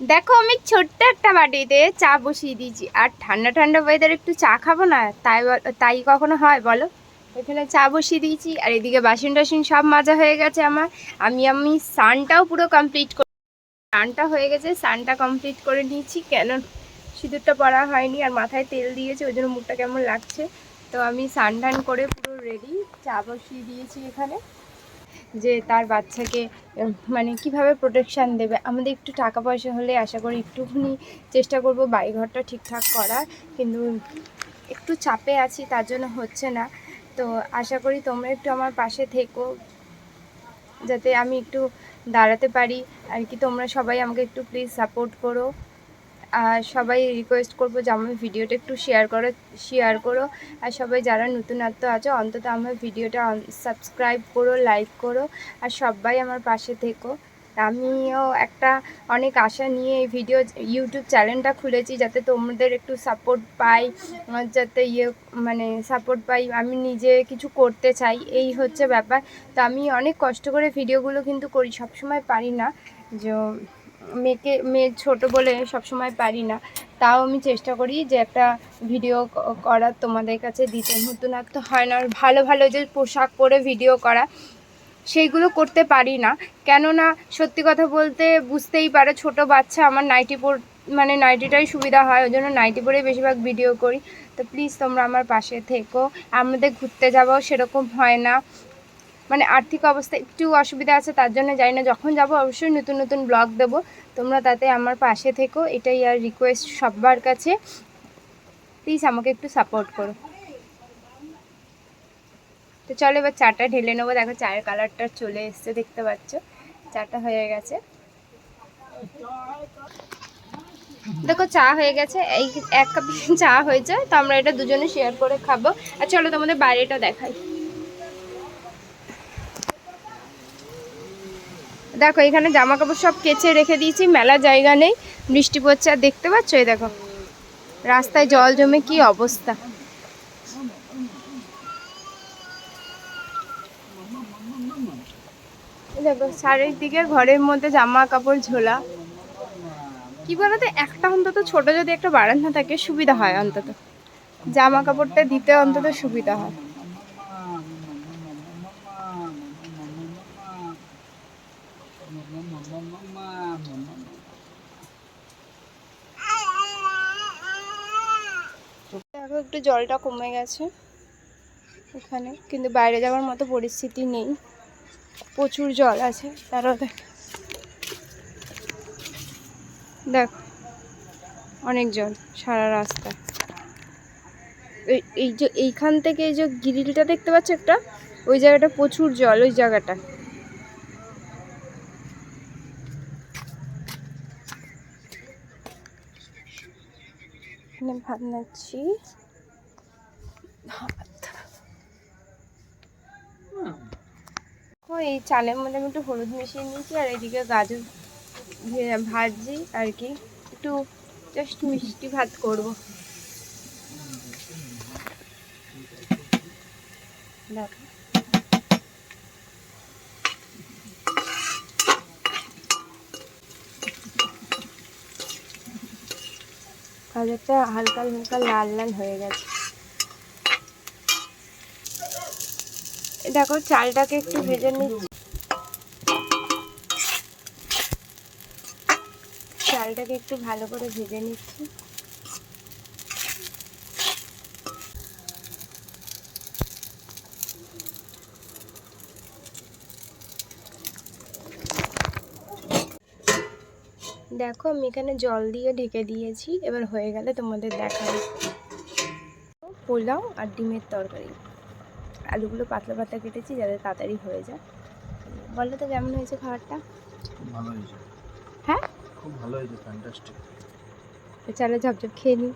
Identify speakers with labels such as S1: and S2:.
S1: দেখো, আমি ছোট্ট একটা বাটিতে চা বসিয়ে দিয়েছি। আর ঠান্ডা ঠান্ডা ওয়েদার একটু চা খাব না, তাই তাই কখনো হয় বলো? এখানে চা বসিয়ে দিয়েছি, আর এদিকে বাসন টাসন সব মাজা হয়ে গেছে আমার। আমি আমি সানটাও পুরো কমপ্লিট করে সানটা হয়ে গেছে সানটা কমপ্লিট করে নিয়েছি। কেন? সিঁদুরটা পরা হয়নি, আর মাথায় তেল দিয়েছে, ওই জন্য মুখটা কেমন লাগছে। তো আমি সান করে পুরো রেডি চা বসিয়ে দিয়েছি এখানে। যে তার বাচ্চাকে মানে কীভাবে প্রোটেকশান দেবে? আমাদের একটু টাকা পয়সা হলে আশা করি একটুখানি চেষ্টা করব বাড়িঘরটা ঠিকঠাক করার। কিন্তু একটু চাপে আছি, তার জন্য হচ্ছে না। তো আশা করি তোমরা একটু আমার পাশে থেকো, যাতে আমি একটু দাঁড়াতে পারি। আর কি তোমরা সবাই আমাকে একটু প্লিজ সাপোর্ট করো। আর সবাই রিকোয়েস্ট করব যে আমার ভিডিওটা একটু শেয়ার করো শেয়ার করো। আর সবাই যারা নতুনত্ব আছো, অন্তত আমার ভিডিওটা সাবস্ক্রাইব করো লাইক করো। আর সবাই আমার পাশে থেকো। আমিও একটা অনেক আশা নিয়ে এই ভিডিও ইউটিউব চ্যানেলটা খুলেছি, যাতে তোমাদের একটু সাপোর্ট পাই যাতে ইয়ে মানে সাপোর্ট পাই। আমি নিজে কিছু করতে চাই, এই হচ্ছে ব্যাপার। তো আমি অনেক কষ্ট করে ভিডিওগুলো কিন্তু করি, সবসময় পারি না। যে মেয়েকে, মেয়ে ছোট বলে সবসময় পারি না। তাও আমি চেষ্টা করি যে একটা ভিডিও ক- করার তোমাদের কাছে দিতে। নতুনত্ব হয় না। ভালো ভালো যে পোশাক পরে ভিডিও করা, সেইগুলো করতে পারি না। কেননা সত্যি কথা বলতে বুঝতেই পারে, ছোট বাচ্চা, আমার নাইটি পর মানে নাইটিটাই সুবিধা হয়, ওই জন্য নাইটি পরেই বেশিরভাগ ভিডিও করি। তো প্লিজ তোমরা আমার পাশে থেকো। আমাদের ঘুরতে যাওয়াও সেরকম হয় না। মানে আর্থিক অবস্থা একটু অসুবিধা আছে, তার জন্য যাই না যখন যাব, অবশ্যই নতুন নতুন ব্লগ দেবো। তোমরা তাতে আমার পাশে থেকো, এটাই আর রিকোয়েস্ট সবার কাছে। প্লিজ আমাকে একটু সাপোর্ট করো। তো চলো এবার চাটা ঢেলে নেব। দেখো চায়ের কালারটা চলে এসছে, দেখতে পাচ্ছ? চাটা হয়ে গেছে। দেখো চা হয়ে গেছে, এই এক কাপ চা হয়েছে, তো আমরা এটা দুজনে শেয়ার করে খাব। আর চলো তোমাদের বাইরেটা দেখাই। দেখো, এখানে জামা কাপড় সব কেচে রেখে দিয়েছি, মেলা জায়গা নেই, বৃষ্টি পড়ছে, আর দেখতে পাচ্ছ এই দেখো, রাস্তায় জল জমে কি অবস্থা। দেখো চারিদিকে ঘরের মধ্যে জামা কাপড় ঝোলা। কি বলতো, একটা অন্তত ছোট যদি একটা বারান্দা থাকে, সুবিধা হয় অন্তত। জামা কাপড়টা দিতে অন্তত সুবিধা হয়। দেখো, একটু জলটা কমে গেছে এখানে, কিন্তু বাইরে যাওয়ার মতো পরিস্থিতি নেই। প্রচুর জল আছে, তারও দেখ। অনেক জল সারা রাস্তা এই যে এইখান থেকে এই যে গ্রিলটা দেখতে পাচ্ছ একটা? ওই জায়গাটা প্রচুর জল, ওই জায়গাটা এখানে ভাত নাচ্ছি এই চালের মধ্যে আমি একটু হলুদ মিশিয়ে নিয়েছি আর এদিকে গাজর ভাজি আর কি। একটু জাস্ট মিষ্টি ভাত করব। দেখো। গাজরটা হালকা হালকা লাল লাল হয়ে গেছে। দেখো, চালটাকে একটু ভেজে নিচ্ছি চালটাকে একটু ভালো করে ভেজে নিচ্ছি। দেখো আমি এখানে জল দিয়ে ঢেকে দিয়েছি। এবার হয়ে গেলে তোমাদের দেখাবো। পোলাও আর ডিমের তরকারি। আলুগুলো পাতলা পাতলা কেটেছি যাতে তাড়াতাড়ি হয়ে যায়। বলো তো কেমন হয়েছে খাবারটা?
S2: ভালো হয়েছে।
S1: হ্যাঁ?
S2: খুব ভালো হয়েছে ফ্যান্টাস্টিক
S1: চলো ঝপঝপ খেয়ে নিই